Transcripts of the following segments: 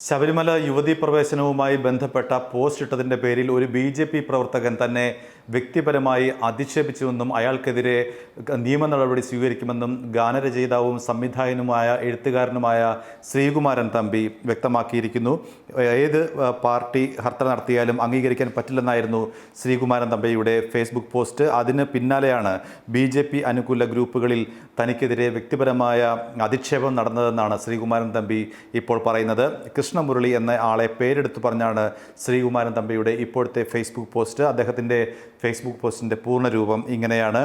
ശബരിമല യുവതീ പ്രവേശനവുമായി ബന്ധപ്പെട്ട പോസ്റ്റ് ഇട്ടതിന്റെ പേരിൽ ഒരു ബി ജെ പി പ്രവർത്തകൻ തന്നെ വ്യക്തിപരമായി അധിക്ഷേപിച്ചുവെന്നും അയാൾക്കെതിരെ നിയമ നടപടി സ്വീകരിക്കുമെന്നും ഗാനരചയിതാവും സംവിധായകനുമായ എഴുത്തുകാരനുമായ ശ്രീകുമാരൻ തമ്പി വ്യക്തമാക്കിയിരിക്കുന്നു. ഏത് പാർട്ടി ഹർത്ത നടത്തിയാലും അംഗീകരിക്കാൻ പറ്റില്ലെന്നായിരുന്നു ശ്രീകുമാരൻ തമ്പിയുടെ ഫേസ്ബുക്ക് പോസ്റ്റ്. അതിന് പിന്നാലെയാണ് ബി ജെ പി അനുകൂല ഗ്രൂപ്പുകളിൽ തനിക്കെതിരെ വ്യക്തിപരമായ അധിക്ഷേപം നടന്നതെന്നാണ് ശ്രീകുമാരൻ തമ്പി ഇപ്പോൾ പറയുന്നത്. കൃഷ്ണമുരളി എന്ന ആളെ പേരെടുത്ത് പറഞ്ഞാണ് ശ്രീകുമാരൻ തമ്പിയുടെ ഇപ്പോഴത്തെ ഫേസ്ബുക്ക് പോസ്റ്റ് അദ്ദേഹത്തിന്റെ ഫേസ്ബുക്ക് പോസ്റ്റിന്റെ പൂർണരൂപം ഇങ്ങനെയാണ്.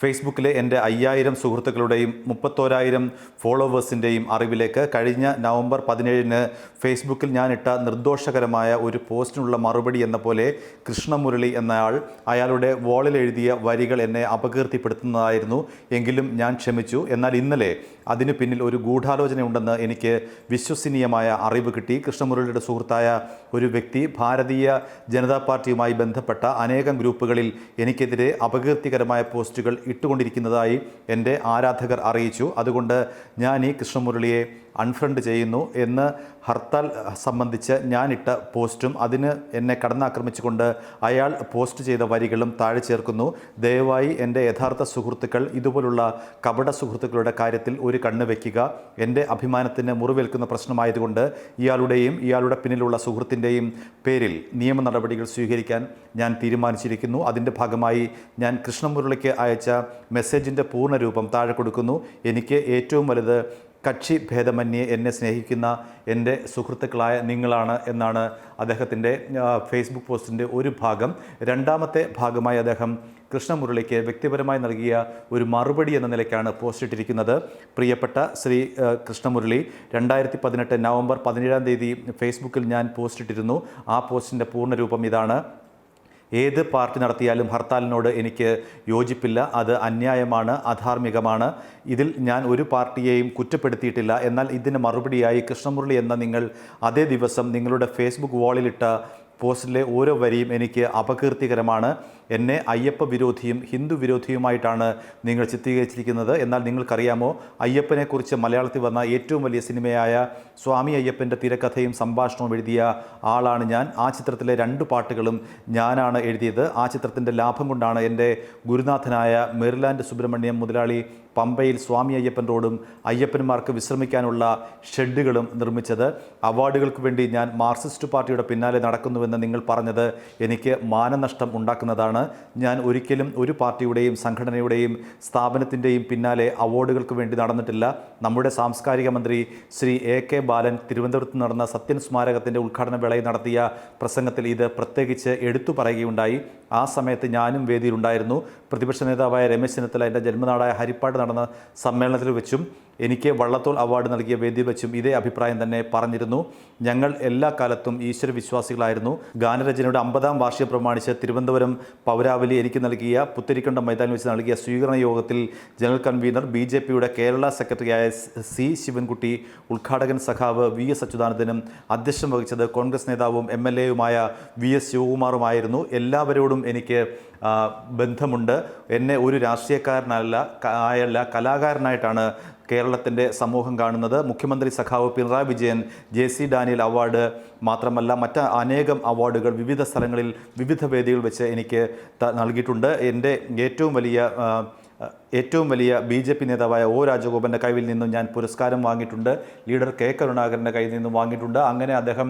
ഫേസ്ബുക്കിലെ എന്റെ അയ്യായിരം സുഹൃത്തുക്കളുടെയും മുപ്പത്തോരായിരം ഫോളോവേഴ്സിന്റെയും അറിവിലേക്ക് കഴിഞ്ഞ നവംബർ പതിനേഴിന് ഫേസ്ബുക്കിൽ ഞാനിട്ട നിർദോഷകരമായ ഒരു പോസ്റ്റിനുള്ള മറുപടി എന്ന പോലെ കൃഷ്ണമുരളി എന്നയാൾ അയാളുടെ വോളിൽ എഴുതിയ വരികൾ എന്നെ അപകീർത്തിപ്പെടുത്തുന്നതായിരുന്നു. എങ്കിലും ഞാൻ ക്ഷമിച്ചു. എന്നാൽ ഇന്നലെ അതിനു പിന്നിൽ ഒരു ഗൂഢാലോചനയുണ്ടെന്ന് എനിക്ക് വിശ്വസനീയമായ അറിവ് കിട്ടി. കൃഷ്ണമുരളിയുടെ സുഹൃത്തായ ഒരു വ്യക്തി ഭാരതീയ ജനതാ പാർട്ടിയുമായി ബന്ധപ്പെട്ട അനേകം ഗ്രൂപ്പുകളിൽ എനിക്കെതിരെ അപകീർത്തികരമായ പോസ്റ്റുകൾ ഇട്ടുകൊണ്ടിരിക്കുന്നതായി എന്റെ ആരാധകർ അറിയിച്ചു. അതുകൊണ്ട് ഞാൻ ഈ കൃഷ്ണമുരളിയെ അൺഫ്രണ്ട് ചെയ്യുന്നു എന്ന് ഹർത്താൽ സംബന്ധിച്ച് ഞാനിട്ട പോസ്റ്റും അതിന് എന്നെ കടന്നാക്രമിച്ചുകൊണ്ട് അയാൾ പോസ്റ്റ് ചെയ്ത വരികളും താഴെ ചേർക്കുന്നു. ദയവായി എന്റെ യഥാർത്ഥ സുഹൃത്തുക്കൾ ഇതുപോലുള്ള കപട സുഹൃത്തുക്കളുടെ കാര്യത്തിൽ ഒരു കണ്ണ് വയ്ക്കുക എന്റെ അഭിമാനത്തിന് മുറിവേൽക്കുന്ന പ്രശ്നമായതുകൊണ്ട് ഇയാളുടെയും ഇയാളുടെ പിന്നിലുള്ള സുഹൃത്തിന്റെയും പേരിൽ നിയമ നടപടികൾ സ്വീകരിക്കാൻ ഞാൻ തീരുമാനിച്ചിരിക്കുന്നു. അതിന്റെ ഭാഗമായി ഞാൻ കൃഷ്ണമുരളിക്ക് അയച്ച മെസ്സേജിന്റെ പൂർണരൂപം താഴെ കൊടുക്കുന്നു. എനിക്ക് ഏറ്റവും വലുത് കക്ഷി ഭേദമന്യേ എന്നെ സ്നേഹിക്കുന്ന എന്റെ സുഹൃത്തുക്കളായ നിങ്ങളാണ് എന്നാണ് അദ്ദേഹത്തിന്റെ ഫേസ്ബുക്ക് പോസ്റ്റിന്റെ ഒരു ഭാഗം. രണ്ടാമത്തെ ഭാഗമായി അദ്ദേഹം കൃഷ്ണമുരളിക്ക് വ്യക്തിപരമായി നൽകിയ ഒരു മറുപടി എന്ന നിലയ്ക്കാണ് പോസ്റ്റ് ഇട്ടിരിക്കുന്നത്. പ്രിയപ്പെട്ട ശ്രീ കൃഷ്ണമുരളി രണ്ടായിരത്തി പതിനെട്ട് നവംബർ പതിനേഴാം തീയതി ഫേസ്ബുക്കിൽ ഞാൻ പോസ്റ്റ് ഇട്ടിരുന്നു. ആ പോസ്റ്റിന്റെ പൂർണരൂപം ഇതാണ്. ഏത് പാർട്ടി നടത്തിയാലും ഹർത്താലിനോട് എനിക്ക് യോജിപ്പില്ല. അത് അന്യായമാണ് അധാർമികമാണ്. ഇതിൽ ഞാൻ ഒരു പാർട്ടിയെയും കുറ്റപ്പെടുത്തിയിട്ടില്ല. എന്നാൽ ഇതിന് മറുപടിയായി കൃഷ്ണമുരളി എന്ന നിങ്ങൾ അതേ ദിവസം നിങ്ങളുടെ ഫേസ്ബുക്ക് വാളിലിട്ട പോസ്റ്റിലെ ഓരോ വരിയും എനിക്ക് അപകീർത്തികരമാണ്. എന്നെ അയ്യപ്പ വിരോധിയും ഹിന്ദു വിരോധിയുമായിട്ടാണ് നിങ്ങൾ ചിത്രീകരിച്ചിരിക്കുന്നത്. എന്നാൽ നിങ്ങൾക്കറിയാമോ അയ്യപ്പനെക്കുറിച്ച് മലയാളത്തിൽ വന്ന ഏറ്റവും വലിയ സിനിമയായ സ്വാമി അയ്യപ്പന്റെ തിരക്കഥയും സംഭാഷണവും എഴുതിയ ആളാണ് ഞാൻ. ആ ചിത്രത്തിലെ രണ്ട് പാട്ടുകളും ഞാനാണ് എഴുതിയത്. ആ ചിത്രത്തിന്റെ ലാഭം കൊണ്ടാണ് എന്റെ ഗുരുനാഥനായ മെറിലാൻഡ് സുബ്രഹ്മണ്യം മുതലാളി പമ്പയിൽ സ്വാമി അയ്യപ്പൻ റോഡും അയ്യപ്പന്മാർക്ക് വിശ്രമിക്കാനുള്ള ഷെഡുകളും നിർമ്മിച്ചത്. അവാർഡുകൾക്ക് വേണ്ടി ഞാൻ മാർക്സിസ്റ്റ് പാർട്ടിയുടെ പിന്നാലെ നടക്കുന്നുവെന്ന് നിങ്ങൾ പറഞ്ഞത് എനിക്ക് മാനനഷ്ടം ഉണ്ടാക്കുന്നതാണ്. ഞാൻ ഒരിക്കലും ഒരു പാർട്ടിയുടെയും സംഘടനയുടെയും സ്ഥാപനത്തിന്റെയും പിന്നാലെ അവാർഡുകൾക്ക് വേണ്ടി നടന്നിട്ടില്ല. നമ്മുടെ സാംസ്കാരിക മന്ത്രി ശ്രീ എ കെ ബാലൻ തിരുവനന്തപുരത്ത് നടന്ന സത്യൻ സ്മാരകത്തിന്റെ ഉദ്ഘാടന വേളയിൽ നടത്തിയ പ്രസംഗത്തിൽ ഇത് പ്രത്യേകിച്ച് എടുത്തു പറയുകയുണ്ടായി. ആ സമയത്ത് ഞാനും വേദിയിലുണ്ടായിരുന്നു. പ്രതിപക്ഷ നേതാവായ രമേശ് ചെന്നിത്തല എന്റെ ജന്മനാടായ ഹരിപ്പാട് നടന്ന സമ്മേളനത്തിൽ വെച്ചും എനിക്ക് വള്ളത്തോൾ അവാർഡ് നൽകിയ വേദിയിൽ വെച്ചും ഇതേ അഭിപ്രായം തന്നെ പറഞ്ഞിരുന്നു. ഞങ്ങൾ എല്ലാ കാലത്തും ഈശ്വര വിശ്വാസികളായിരുന്നു. ഗാനരചനയുടെ അമ്പതാം വാർഷികം പ്രമാണിച്ച് തിരുവനന്തപുരം പൗരാവലി എനിക്ക് നൽകിയ പുത്തരിക്കണ്ടം മൈതാനിൽ വെച്ച് നൽകിയ സ്വീകരണ യോഗത്തിൽ ജനറൽ കൺവീനർ ബി ജെ പിയുടെ കേരള സെക്രട്ടറിയായ സി ശിവൻകുട്ടി ഉദ്ഘാടകൻ സഖാവ് വി എസ് അച്യുതാനന്ദനും അധ്യക്ഷം വഹിച്ചത് കോൺഗ്രസ് നേതാവും എം എൽ എയുമായ വി എസ് ശിവകുമാറുമായിരുന്നു. എല്ലാവരോടും എനിക്ക് ബന്ധമുണ്ട്. എന്നെ ഒരു രാഷ്ട്രീയക്കാരനല്ല ആയല്ല കലാകാരനായിട്ടാണ് കേരളത്തിന്റെ സമൂഹം കാണുന്നത് മുഖ്യമന്ത്രി സഖാവ് Pinarayi Vijayan J C Daniel award മാത്രമല്ല മറ്റ് അനേകം അവാർഡുകൾ വിവിധ സ്ഥലങ്ങളിൽ വിവിധ വേദികൾ വെച്ച് എനിക്ക് നൽകിയിട്ടുണ്ട്. എന്റെ ഏറ്റവും വലിയ ഏറ്റവും വലിയ ബി ജെ പി നേതാവായ ഒ രാജഗോപാലിന്റെ കയ്യിൽ നിന്നും ഞാൻ പുരസ്കാരം വാങ്ങിയിട്ടുണ്ട്. ലീഡർ കെ കരുണാകരന്റെ കയ്യിൽ നിന്നും വാങ്ങിയിട്ടുണ്ട്. അങ്ങനെ അദ്ദേഹം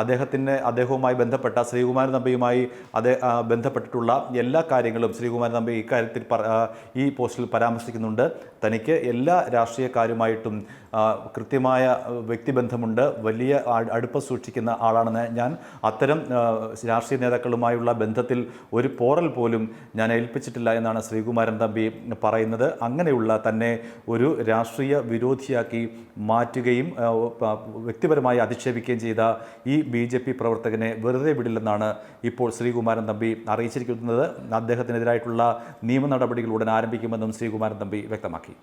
അദ്ദേഹത്തിന് അദ്ദേഹവുമായി ബന്ധപ്പെട്ട ശ്രീകുമാരൻ നമ്പിയുമായി ബന്ധപ്പെട്ടിട്ടുള്ള എല്ലാ കാര്യങ്ങളും ശ്രീകുമാരൻ നമ്പി ഇക്കാര്യത്തിൽ ഈ പോസ്റ്റിൽ പരാമർശിക്കുന്നുണ്ട്. തനിക്ക് എല്ലാ രാഷ്ട്രീയക്കാരുമായിട്ടും കൃത്യമായ വ്യക്തിബന്ധമുണ്ട്. വലിയ അടുപ്പം സൂക്ഷിക്കുന്ന ആളാണെന്ന് ഞാൻ അത്തരം രാഷ്ട്രീയ നേതാക്കളുമായുള്ള ബന്ധത്തിൽ ഒരു പോറൽ പോലും ഞാൻ ഏൽപ്പിച്ചിട്ടില്ല എന്നാണ് ശ്രീകുമാരൻ തമ്പി പറയുന്നത്. അങ്ങനെയുള്ള തന്നെ ഒരു രാഷ്ട്രീയ വിരോധിയാക്കി മാറ്റുകയും വ്യക്തിപരമായി അധിക്ഷേപിക്കുകയും ചെയ്ത ഈ ബി ജെ പി പ്രവർത്തകനെ വെറുതെ വിടില്ലെന്നാണ് ഇപ്പോൾ ശ്രീകുമാരൻ തമ്പി അറിയിച്ചിരിക്കുന്നത്. അദ്ദേഹത്തിനെതിരായിട്ടുള്ള നിയമ നടപടികൾ ഉടൻ ആരംഭിക്കുമെന്നും ശ്രീകുമാരൻ തമ്പി വ്യക്തമാക്കി.